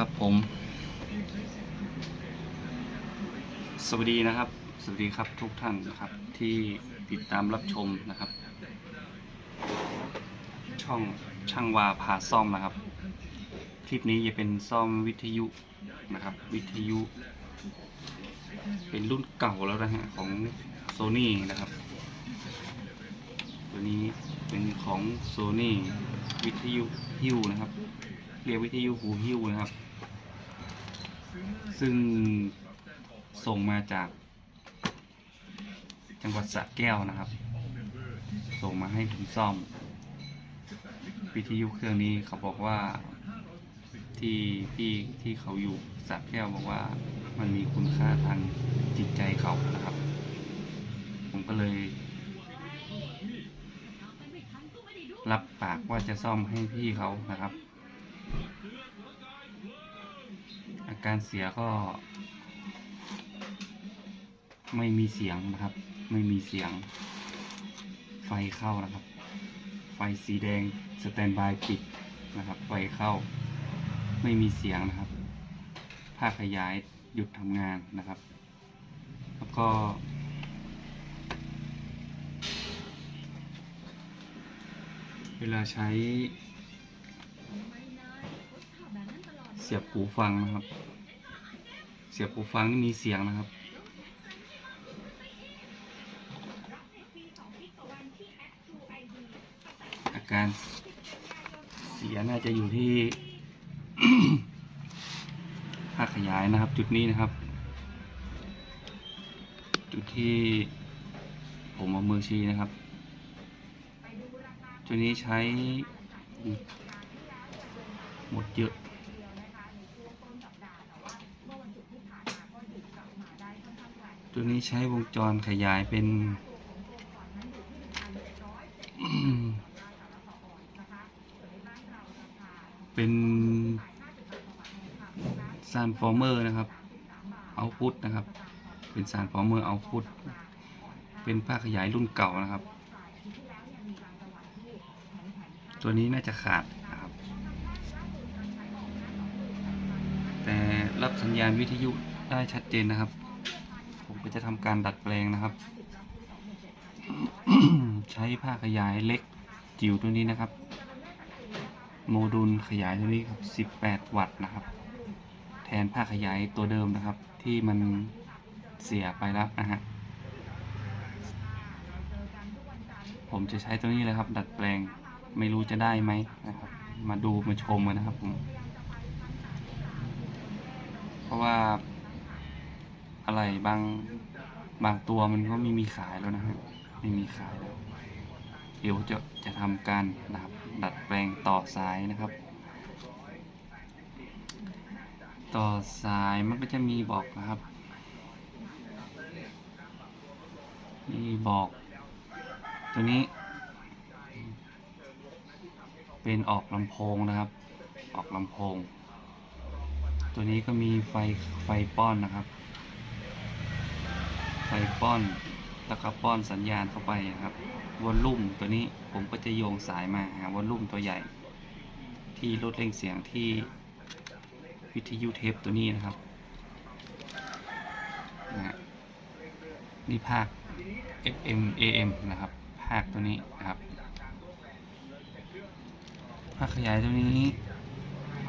ครับผม สวัสดีนะครับ สวัสดีครับทุกท่านนะครับที่ติดตามรับชมนะครับ ช่องช่างวาพาซ่อมนะครับ คลิปนี้จะเป็นซ่อมวิทยุนะครับ วิทยุ เป็นรุ่นเก่าแล้วนะฮะของโซ n y นะครับ ตัวนี้เป็นของโซ n y วิทยุฮิวนะครับเรียกวิทยุหูหิ้วนะครับ ซึ่งส่งมาจากจังหวัดสระแก้วนะครับ ส่งมาให้ผมซ่อมวิทยุเครื่องนี้เขาบอกว่าที่พี่ที่เขาอยู่สระแก้วบอกว่ามันมีคุณค่าทางจิตใจเขานะครับ ผมก็เลย รับปากว่าจะซ่อมให้พี่เขานะครับ อา การเสียก็ ไม่มีเสียงนะครับ ไม่มีเสียง ไฟเข้านะครับ ไฟสีแดงสแตนบายปิดนะครับ ไฟเข้า ไม่มีเสียงนะครับ ภาคขยายหยุดทำงานนะครับ แล้วก็เวลาใช้เสียบหูฟังนะครับ เสียบหูฟังนี่มีเสียงนะครับ อาการเสียน่าจะอยู่ที่ภาคขยายนะครับ จุดนี้นะครับ จุดที่ผมเอามือชี้นะครับ จุดนี้ใช้หมดเยอะ ตัวนี้ใช้วงจรขยายเป็นเป็นซานฟอร์เมอร์นะครับเอาพุตนะครับ เป็นซานฟอร์เมอร์เอาพุตเป็นภาคขยายรุ่นเก่านะครับ ตัวนี้น่าจะขาดนะครับ แต่รับสัญญาณวิทยุได้ชัดเจนนะครับ ก็จะทำการดัดแปลงนะครับ ใช้ผ้าขยายเล็กจิ๋วตัวนี้นะครับ โมดูลขยายตัวนี้ครับ 18 วัตต์นะครับ แทนผ้าขยายตัวเดิมนะครับ ที่มันเสียไปแล้วนะฮะผมจะใช้ตัวนี้เลยครับ ดัดแปลงไม่รู้จะได้ไหมนะครับ มาดูมาชมกันนะครับผม เพราะว่า อะไรบางบางตัวมันก็ไม่มีขายแล้วนะฮะไม่มีขายแล้วเดี๋ยวจะจะทำการนะครับดัดแปลงต่อสายนะครับ ต่อสายมันก็จะมีบอกนะครับมีบอกตัวนี้ เป็นออกลำโพงนะครับ ออกลำโพง ตัวนี้ก็มีไฟไฟป้อนนะครับ ไฟป้อนแล้วก็ป้อนสัญญาณเข้าไปนะครับวอลลุ่มตัวนี้ผมก็จะโยงสายมาหาวอลลุ่มตัวใหญ่ ที่ลดเร่งเสียงที่วิทยุเทปตัวนี้นะครับนะนี่ภาค FM AM นะครับ ภาคตัวนี้นะครับ ภาคขยายตัวนี้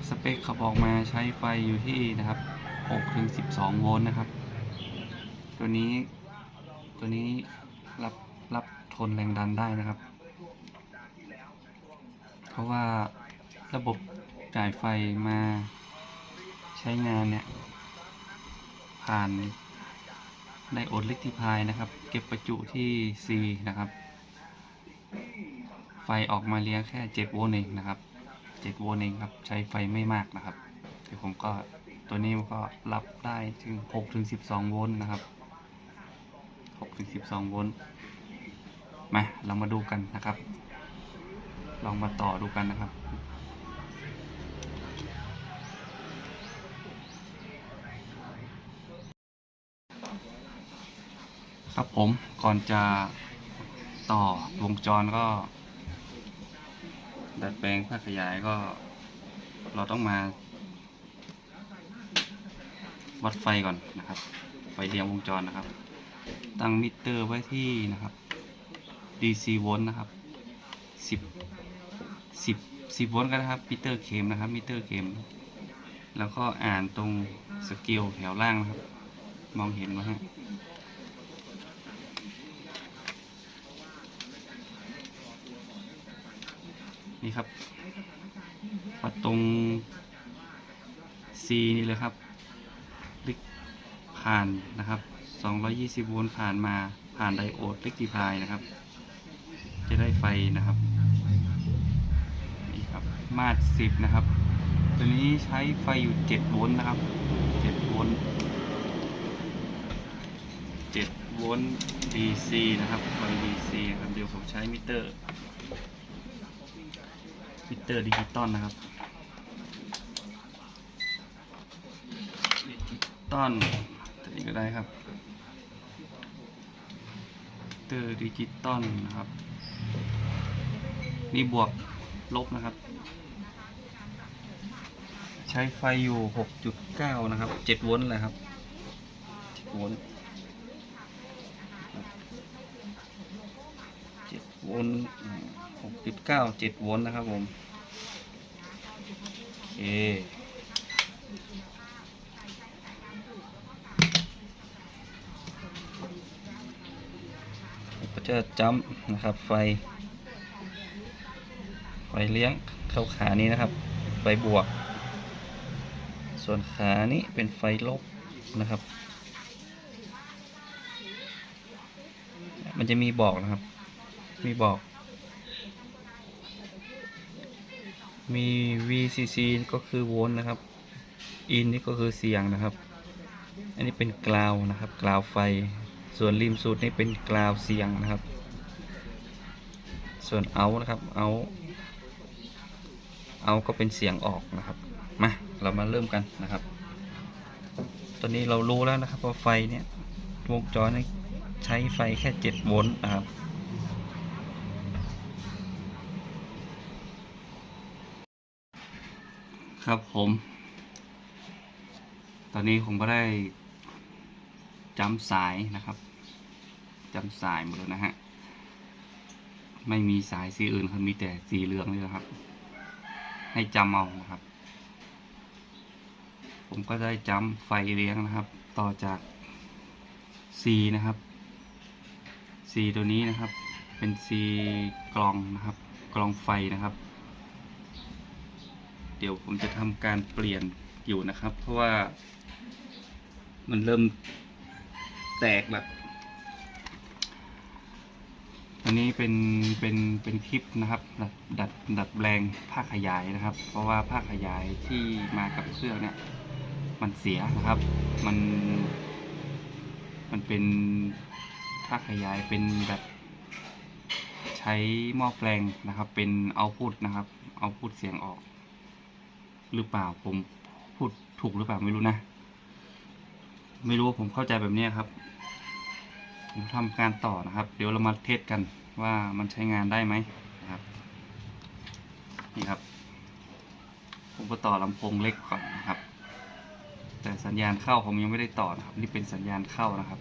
สเปคเขาบอกมาใช้ไฟอยู่ที่นะครับ6ถึง12 โวลต์นะครับ ตัวนี้ ตัวนี้รับรับทนแรงดันได้นะครับ เพราะว่าระบบจ่ายไฟมาใช้งานเนี่ย ผ่านไดโอดเล็กที่พายนะครับ เก็บประจุที่ C นะครับ ไฟออกมาเลี้ยงแค่ 7 โวลต์เองนะครับ 7 โวลต์เองครับ ใช้ไฟไม่มากนะครับเดี๋ยวผมก็ตัวนี้มันก็รับได้ถึง6ถึง12 โวลต์นะครับ 6ถึง12 โวลต์มาเรามาดูกันนะครับ ลองมาต่อดูกันนะครับครับผมก่อนจะต่อวงจรก็ ดัดแปลงผ้าขยายก็ เราต้องมา วัดไฟก่อนนะครับ ไฟเรียงวงจรนะครับ ตั้งมิเตอร์ไว้ที่นะครับ DC โวลต์นะครับ10 10 10โวลต์ก็ได้ครับมิเตอร์เข็มนะครับมิเตอร์เข็มแล้วก็อ่านตรงสเกลแถวล่างนะครับ มองเห็นไหมฮะนี่ครับวัดตรง C นี่เลยครับลิกผ่านนะครับ 220 โวลต์ผ่านมาผ่านไดโอดลิกติพายนะครับ จะได้ไฟนะครับนี่ครับมาด10 นะครับ ตัวนี้ใช้ไฟอยู่ 7 โวลต์นะครับ 7 โวลต์ 7 โวลต์ DC นะครับไฟ DC นะครับเดี๋ยวผมใช้มิเตอร์มิเตอร์ดิจิตอลนะครับดิจิตอลตัวนี้ก็ได้ครับ เตอร์ดิจิตอลนะครับ นี่บวกลบนะครับ ใช้ไฟอยู่ 6.9 นะครับ 7 โวลต์เลยครับ7โวลต์7โวลต์อ่า6.9 7 โวลต์นะครับผมโอเค จะจัมนะครับ ไฟ ไฟเลี้ยงเข้าขานี้นะครับ ไฟบวก ส่วนขานี้เป็นไฟลบนะครับ มันจะมีบอกนะครับ มีบอก มี VCC ก็คือโวลต์นะครับ in นี่ก็คือเสียงนะครับ อันนี้เป็นกราวนะครับ กราวไฟ ส่วนริมสุดนี่เป็นกราวเสียงนะครับ ส่วนเอานะครับเอาเอาก็เป็นเสียงออกนะครับมาเรามาเริ่มกันนะครับ ตอนนี้เรารู้แล้วนะครับว่าไฟเนี่ยวงจรนี่ใช้ไฟแค่ 7 โวลต์นะครับครับผม ตอนนี้ผมก็ได้ จำสายนะครับจำสายหมดแล้วนะฮะไม่มีสายสีอื่นครับมีแต่สีเหลืองนี่แหละครับ ให้จำเอานะครับ ผมก็ได้จำไฟเลี้ยงนะครับ ต่อจาก C นะครับ C ตัวนี้นะครับ เป็น C กลองนะครับ กลองไฟนะครับ เดี๋ยวผมจะทำการเปลี่ยนอยู่นะครับ เพราะว่ามันเริ่ม แตกแบบ อันนี้เป็นเป็นเป็นคลิปนะครับ ดัดดัดดัดแปลงภาขยายนะครับ เพราะว่าภาขยายที่มากับเครื่องเนี่ยมันเสียนะครับ มัน มันเป็นภาขยายเป็นแบบใช้หม้อแปลงนะครับ เป็นเอาพุทนะครับ เอาพุทเสียงออก หรือเปล่าผมพูดถูกหรือเปล่าไม่รู้นะ ไม่รู้ว่าผมเข้าใจแบบนี้ครับ ผมทำการต่อนะครับ เดี๋ยวเรามาเทสกันว่ามันใช้งานได้ไหมนะครับ นี่ครับ ผมก็ต่อลำโพงเล็กก่อนนะครับ แต่สัญญาณเข้าผมยังไม่ได้ต่อนะครับ นี่เป็นสัญญาณเข้านะครับ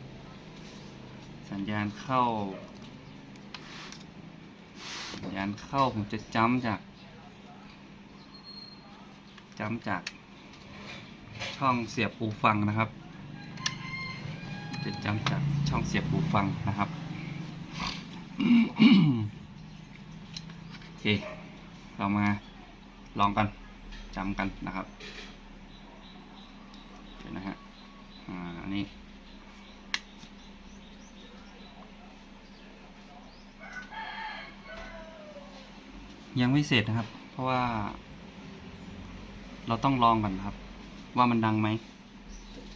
สัญญาณเข้า สัญญาณเข้าผมจะจ้ำจากจ้ำจากช่องเสียบหูฟังนะครับ จะจำจากช่องเสียบหูฟังนะครับโอเค เรามาลองกันจำกันนะครับเดี๋ยวนะฮะอ่านี้ยังไม่เสร็จนะครับ เพราะว่า เราต้องลองก่อนครับ ว่ามันดังไหม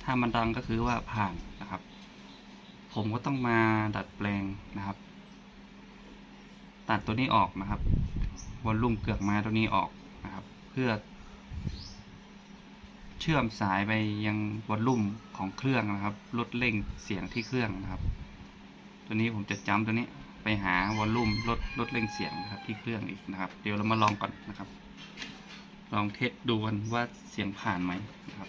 ถ้ามันดังก็คือว่าผ่าน ผมก็ต้องมาดัดแปลงนะครับ ตัดตัวนี้ออกนะครับวอลลุ่มเกือกม้ตัวนี้ออกนะครับ เพื่อ เชื่อมสายไปยังวอลลุ่มของเครื่องนะครับ ลดเร่งเสียงที่เครื่องนะครับ ตัวนี้ผมจะจำตัวนี้ไปหาวอลลุ่มลดลดเร่งเสียงนะครับ ที่เครื่องอีกนะครับ เดี๋ยวเรามาลองก่อนนะครับ ลองเทสดูกันว่าเสียงผ่านไหมนะครับ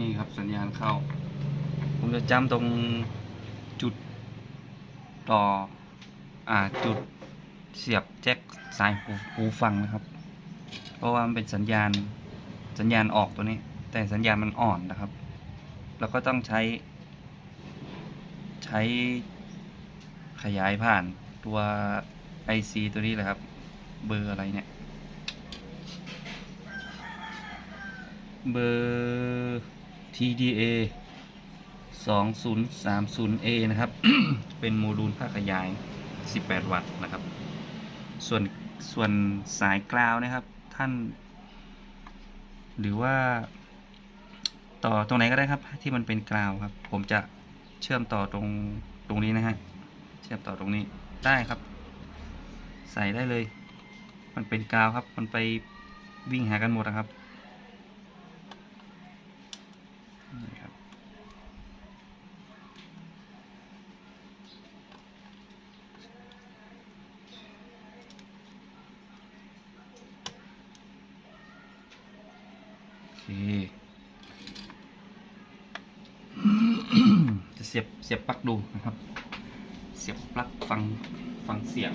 นี่ครับ สัญญาณเข้า ผมจะจำตรงจุดต่ออ่าจุดเสียบแจ็คสายหูหูฟังนะครับ เพราะว่ามันเป็นสัญญาณสัญญาณออกตัวนี้ แต่สัญญาณมันอ่อนนะครับแล้วก็ต้องใช้ ใช้ขยายผ่านตัว IC ตัวนี้แหละครับ เบอร์อะไรเนี่ย เบอร์ TDA 2030A นะครับ เป็นโมดูลภาคขยาย 18 วัตต์นะครับ ส่วนส่วนสายกราวนะครับ ท่าน หรือว่า ต่อตรงไหนก็ได้ครับ ที่มันเป็นกราวครับ ผมจะเชื่อมต่อตรงตรงนี้นะฮะ เชื่อมต่อตรงนี้ได้ครับ ใส่ได้เลย มันเป็นกราวครับ มันไปวิ่งหากันหมดนะครับนี่ครับ โอเค จะเสียบเสียบปลั๊กดูนะครับ เสียบปลั๊กฟังฟังเสียง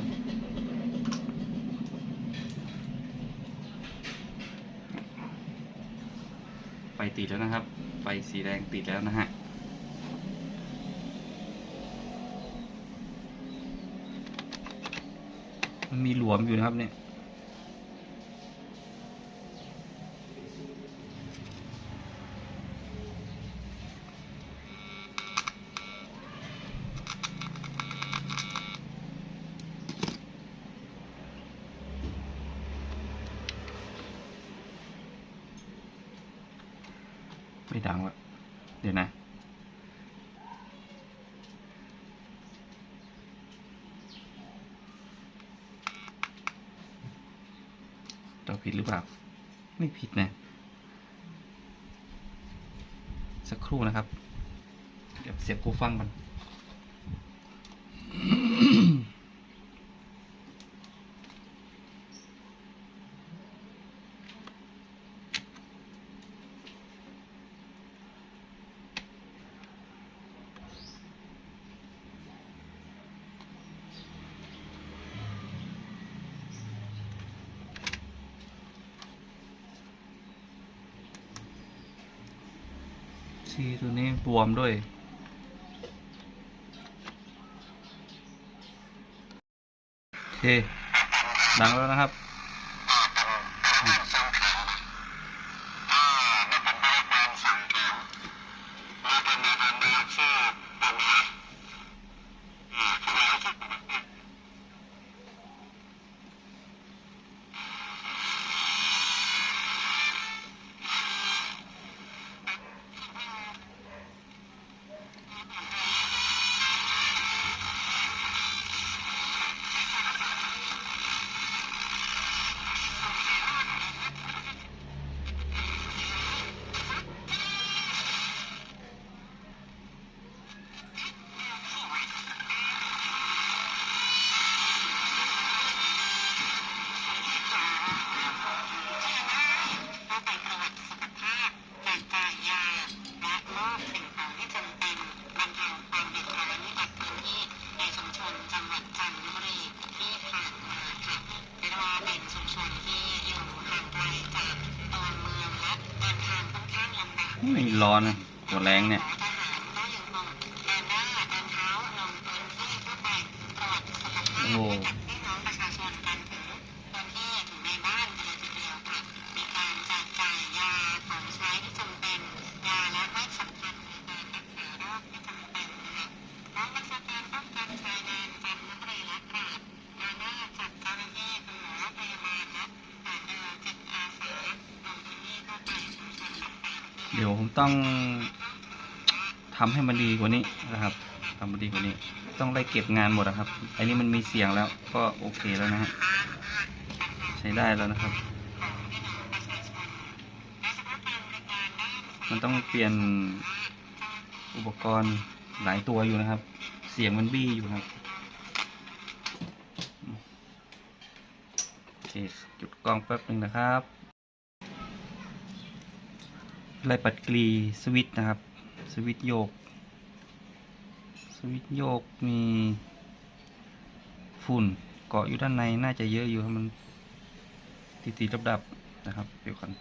ไฟติดแล้วนะครับ ไฟสีแดงติดแล้วนะฮะมันมีหลวมอยู่นะครับเนี่ย ไม่ดังละเดี๋ยวนะ ต่อผิ ดหรือเปล่า ไม่ผิดนะ สักครู่นะครับ เดี๋ยวเสียบกูฟังก่อน ชีตั วมด้วย โอเค ดังแล้วนะครับ ก็ไปตรวจสุขภาพแจกจ่ายยา และมอบสิ่งของที่จำเป็นบรรเทาความเดือดร้อนให้กับพื้นที่ในชุมชนจังหวัดจันทบุรีที่ผ่านมาค่ะเรียกว่าเป็นชุมชนที่อยู่ห่างไกลจากตัวเมืองและเดินทางค่อนข้างลำบาก ไม่ร้อนนะตัวแรงเนี่ย ทหารก็ยังคงเดินหน้าเดินเท้าลงพื้นที่เพื่อไปตรวจสุขภาพ โอ้โห ให้กับพี่น้องประชาชนกันถึงพื้นที่ถึงในบ้านกันเลยทีเดียวค่ะ มีการแจกจ่ายยาของใช้ที่จำเป็น ยาและไม่สำคัญในการรักษาโรคที่จำเป็นนะคะกองบัญชาการป้องกันชายแดนจันทบุรีและตราดงานหน้าจัดเจ้าหน้าที่คุณหมอพยาบาลและทหารเรือจิตอาสาลงพื้นที่เข้าไปชุมชนต่างๆที่ เดี๋ยวผมต้องทำให้มันดีกว่านี้นะครับทำมันดีกว่านี้ ต้องไล่เก็บงานหมดนะครับ อันนี้มันมีเสียงแล้วก็โอเคแล้วนะฮะใช้ได้แล้วนะครับ มันต้องเปลี่ยนอุปกรณ์หลายตัวอยู่นะครับ เสียงมันบี้อยู่ครับโอเคจุดกล้องแป๊บหนึ่งนะครับ ไล่ปัดกรีสวิตนะครับ สวิตโยก สวิตโยกมีฝุ่นเกาะอยู่ด้านในน่าจะเยอะอยู่ครับมันติดๆดับนะครับเดี๋ยวก่อน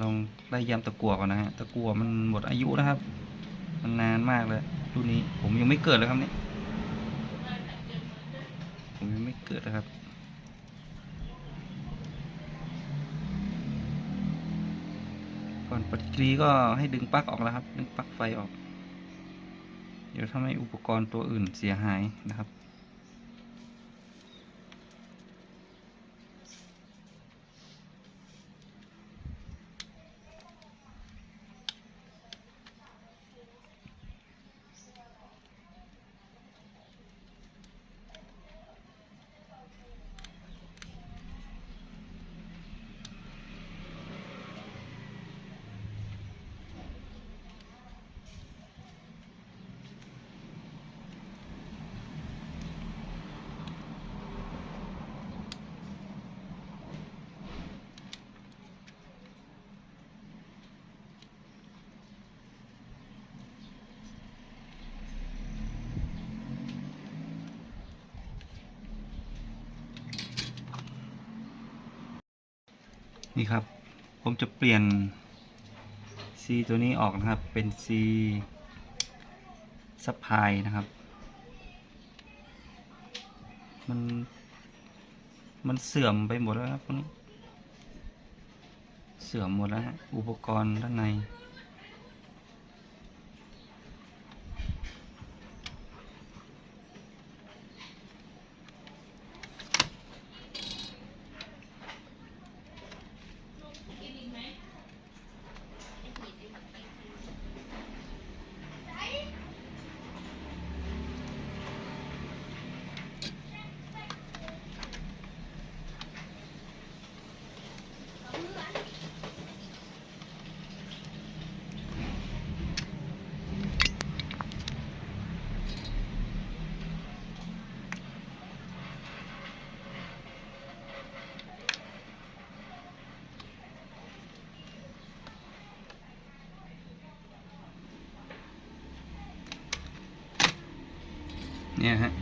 ลองไล่ยำตะกั่วก่อนนะฮะตะกั่วมันหมดอายุนะครับ มันนานมากเลยรุ่นนี้ผมยังไม่เกิดเลยครับเนี่ยผมยังไม่เกิดเลยครับ อนปฏิกิริก็ให้ดึงปลั๊กออกแล้วครับ ดึงปลั๊กไฟออก เดี๋ยวทำให้อุปกรณ์ตัวอื่นเสียหายนะครับ นี่ครับ ผมจะเปลี่ยน C ตัวนี้ออกนะครับ เป็น C ซัพพลายนะครับ มัน มันเสื่อมไปหมดแล้วครับเสื่อมหมดแล้วฮะ อุปกรณ์ด้านใน เนี่ยฮะ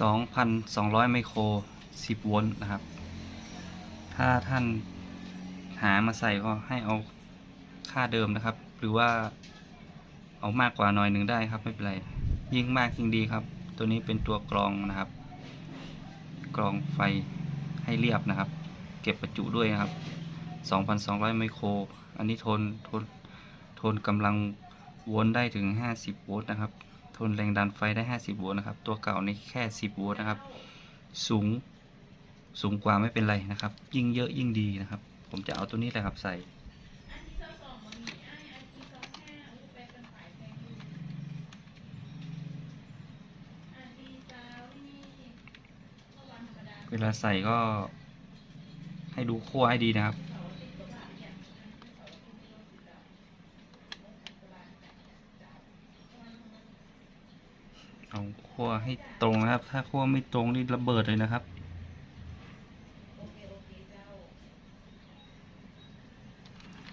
สองพันสองร้อยไมโครสิบโวลต์นะครับ ถ้าท่านหามาใส่ก็ให้เอาค่าเดิมนะครับ หรือว่าเอามากกว่าหน่อยหนึ่งได้ครับไม่เป็นไร ยิ่งมากยิ่งดีครับ ตัวนี้เป็นตัวกรองนะครับ กรองไฟให้เรียบนะครับ เก็บประจุด้วยนะครับ 2,200 ไมโคร อันนี้ทนทนทนกำลัง โวลต์ได้ถึง 50 โวลต์นะครับ ทนแรงดันไฟได้ 50 โวลต์นะครับ ตัวเก่านี่แค่ 10 โวลต์นะครับ สูง สูงกว่าไม่เป็นไรนะครับ ยิ่งเยอะยิ่งดีนะครับ ผมจะเอาตัวนี้แหละครับใส่ เวลาใส่ก็ให้ดูขั้วให้ดีนะครับ ขั้วให้ตรงนะครับ ถ้าขั้วไม่ตรงนี่ระเบิดเลยนะครับ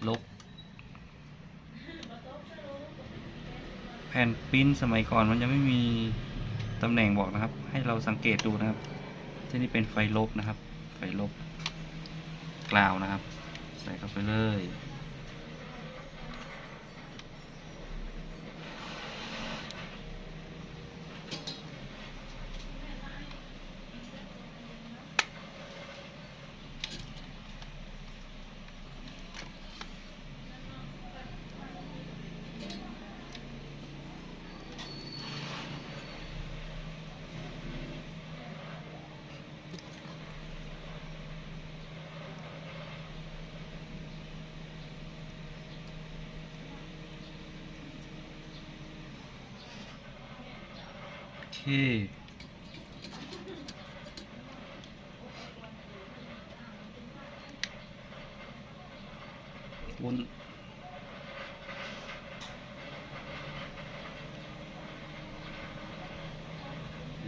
ลบ แผ่นปิ้นสมัยก่อนมันยังไม่มีตำแหน่งบอกนะครับ ให้เราสังเกตดูนะครับที่นี่เป็นไฟลบนะครับ ไฟลบกล่าวนะครับ ใส่เข้าไปเลย วน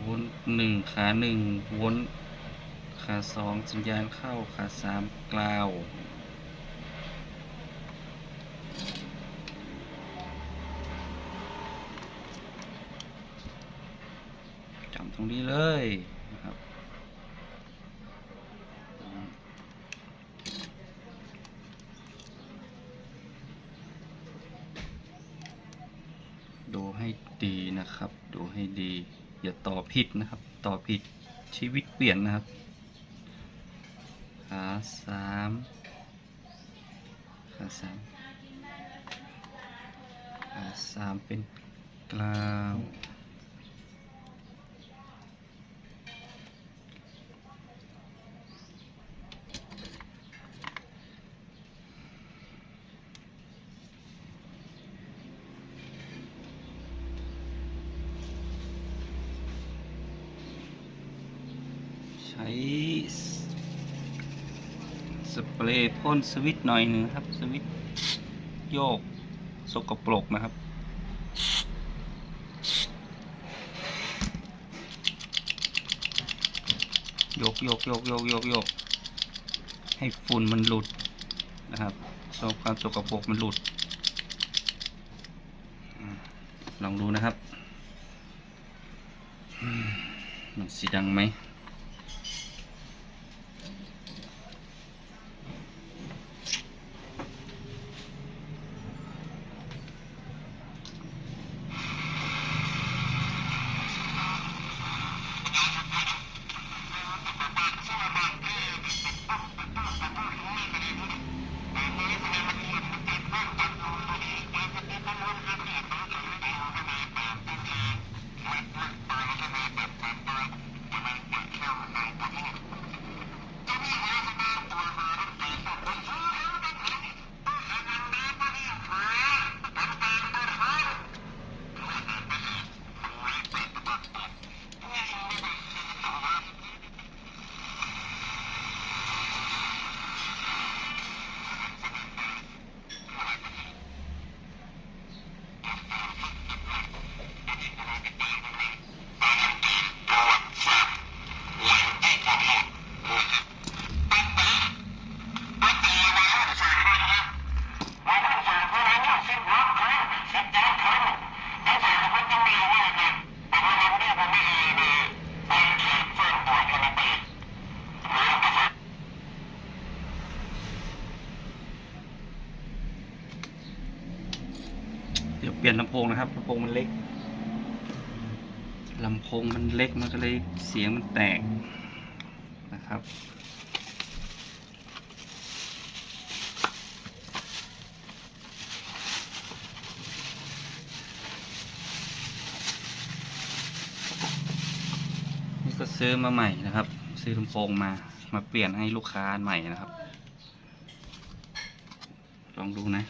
วนหนึ่งขาหนึ่งวนขาสองสัญญาณเข้าขาสามกล่าว จำตรงนี้เลยนะครับอืมดูให้ดีนะครับ ดูให้ดี อย่าต่อผิดนะครับ ต่อผิดชีวิตเปลี่ยนนะครับขาสามขาสามขาสามเป็นกลาง ใช้สส เปรย์พ่นสวิตหน่อยหนึ่งครับ สวิตโยกสกปรกนะครับ โยกโยกโยกโยกโยกโยกให้ฝุ่นมันหลุดนะครับสกความสกปรกมันหลุด ลองดูนะครับ มันสีดังไหม เปลี่ยนลำโพงนะครับลำโพงมันเล็กลำโพงมันเล็กมันก็เลยเสียงมันแตกนะครับ นี่ก็ซื้อมาใหม่นะครับ ซื้อลำโพงมามาเปลี่ยนให้ลูกค้าใหม่นะครับ ลองดูนะ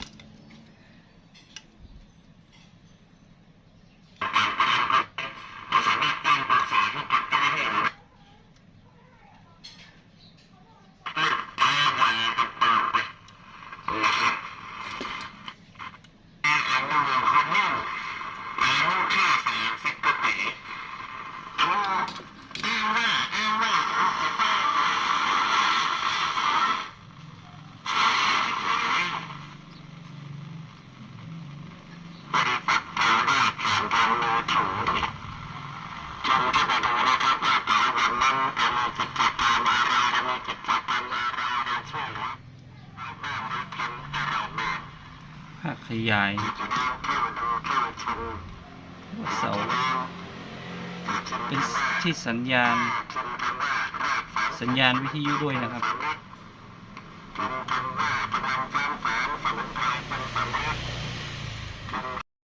ภาคขยายเสาเป็น ที่สัญญาณ สัญญาณวิทยุด้วยนะครับ